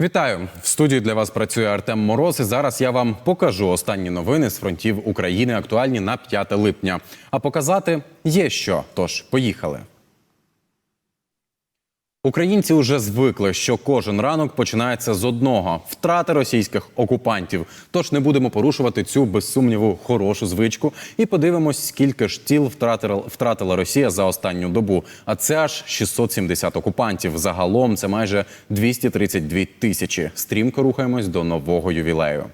Вітаю в студії для вас працює Артем Мороз. І зараз я вам покажу останні новини з фронтів України, актуальні на 5 липня. А показати є що. Тож поїхали. Українці вже звикли, що кожен ранок починається з одного втрати російських окупантів. Тож не будемо порушувати цю без сумніву хорошу звичку і подивимось, скільки ж тіл втратила, втратила Росія за останню добу. А це аж 670 окупантів. Загалом це майже 232 тисячі. Стрімко рухаємось до нового ювілею.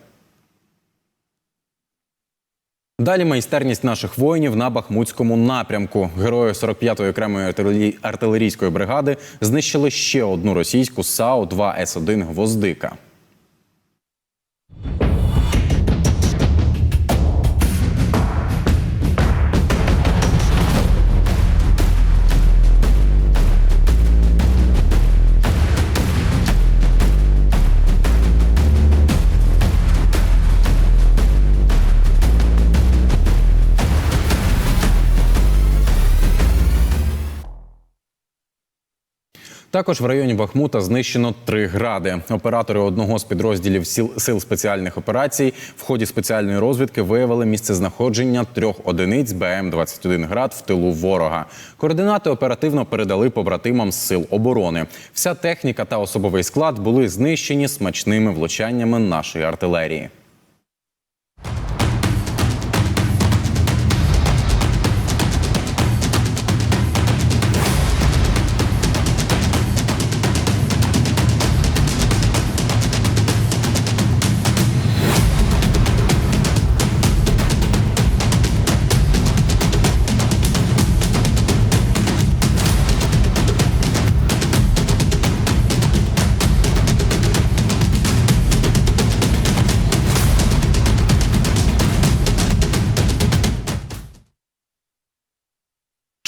Далі майстерність наших воїнів на Бахмутському напрямку. Герої 45-ї окремої артилері- артилерійської бригади знищили ще одну російську САУ 2 С1 Гвоздика. Також в районі Бахмута знищено три гради. Оператори одного з підрозділів сил, сил спеціальних операцій в ході спеціальної розвідки виявили місце знаходження трьох одиниць БМ-21 град в тилу ворога. Координати оперативно передали побратимам з сил оборони. Вся техніка та особовий склад були знищені смачними влучаннями нашої артилерії.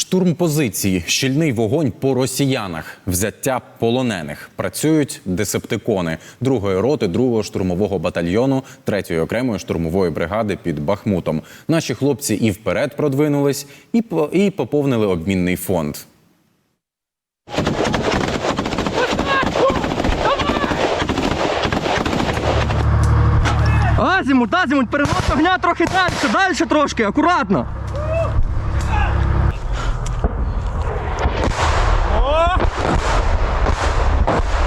Штурм позиції, щільний вогонь по росіянах, взяття полонених. Працюють десептикони другої роти другого штурмового батальйону третьої окремої штурмової бригади під Бахмутом. Наші хлопці і вперед продвинулись, і по- і поповнили обмінний фонд. Азімут, азімут, перенос огня трохи далі, далі трошки, акуратно.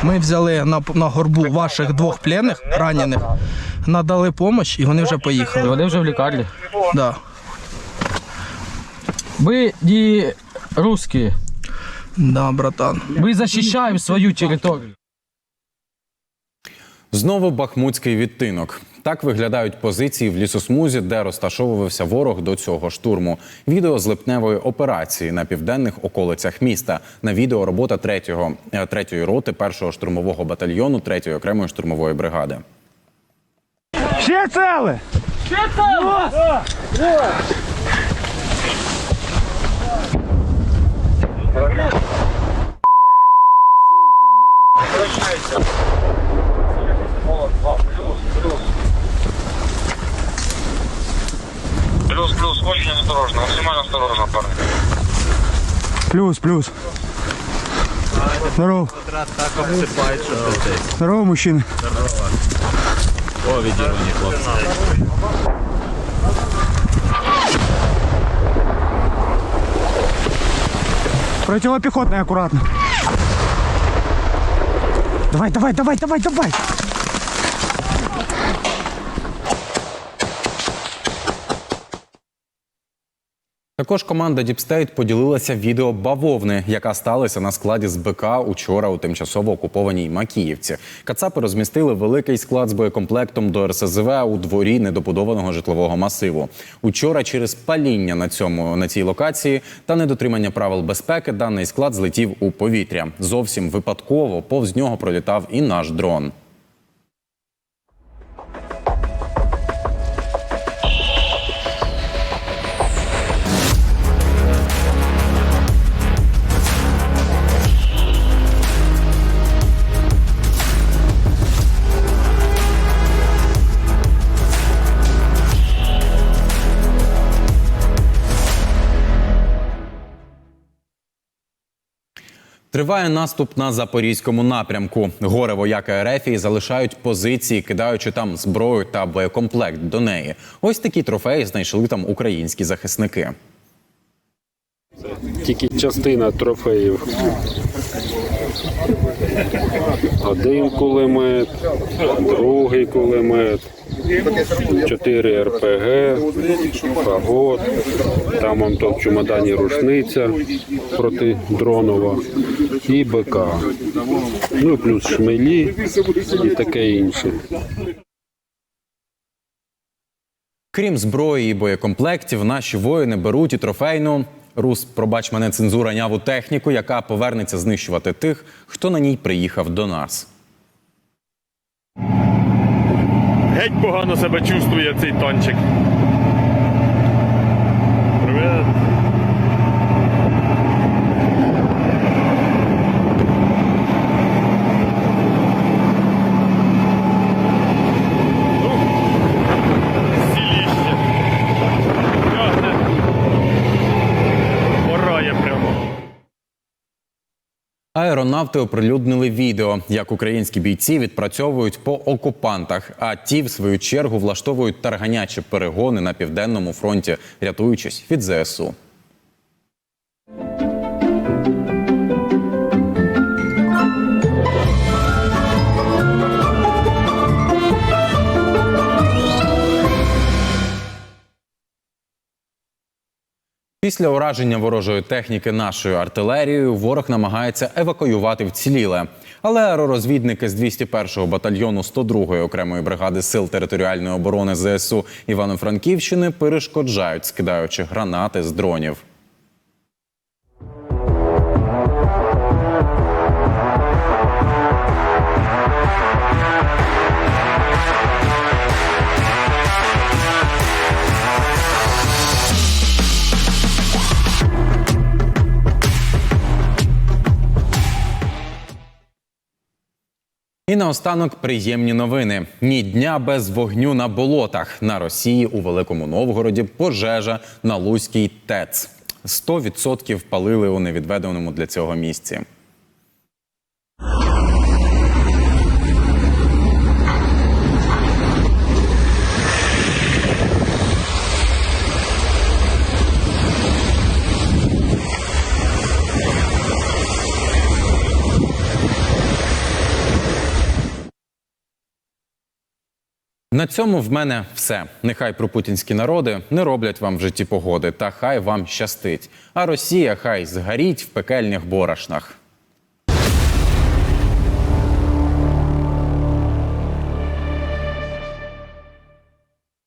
Ми взяли на, на горбу ваших двох пленних ранених, надали допомогу і вони вже поїхали. Вони вже в лікарні. Да. Ви ді русські. Да, братан. Ми захищаємо свою територію. Знову бахмутський відтинок. Так виглядають позиції в лісосмузі, де розташовувався ворог до цього штурму. Відео з липневої операції на південних околицях міста. На відео робота третього, е, третьої роти першого штурмового батальйону третьої окремої штурмової бригади. Ще цели! Плюс, плюс. Очень осторожно. Максимально осторожно, парни. Плюс, плюс. Здорово. Здорово, мужчины. Здорово. О, видео у них хлопцы. Противопехотная аккуратно. Давай, давай, давай, давай, давай. Також команда Діпстейт поділилася відео бавовни, яка сталася на складі з БК учора у тимчасово окупованій Макіївці. Кацапи розмістили великий склад з боєкомплектом до РСЗВ у дворі недобудованого житлового масиву. Учора через паління на цьому на цій локації та недотримання правил безпеки даний склад злетів у повітря. Зовсім випадково повз нього пролітав і наш дрон. Триває наступ на запорізькому напрямку. Горе вояки Ерефії залишають позиції, кидаючи там зброю та боєкомплект до неї. Ось такі трофеї знайшли там українські захисники. тільки частина трофеїв. Один кулемет, другий кулемет, чотири РПГ, фагот, там он то в чемодані рушниця проти дронова і БК. Ну плюс шмелі і таке інше. Крім зброї і боєкомплектів, наші воїни беруть і трофейну. Рус, пробач мене цензура няву техніку, яка повернеться знищувати тих, хто на ній приїхав до нас. Геть погано себе чувствує цей танчик. Привет. Аеронавти оприлюднили відео, як українські бійці відпрацьовують по окупантах, а ті, в свою чергу, влаштовують тарганячі перегони на південному фронті, рятуючись від ЗСУ. Після ураження ворожої техніки нашою артилерією ворог намагається евакуювати вціліле. Але аеророзвідники з 201-го батальйону 102-ї окремої бригади сил територіальної оборони ЗСУ Івано-Франківщини перешкоджають, скидаючи гранати з дронів. І наостанок приємні новини: ні дня без вогню на болотах на Росії у Великому Новгороді. Пожежа на Луській ТЕЦ. 100% палили у невідведеному для цього місці. На цьому в мене все. Нехай пропутінські народи не роблять вам в житті погоди, та хай вам щастить. А Росія хай згоріть в пекельних борошнах.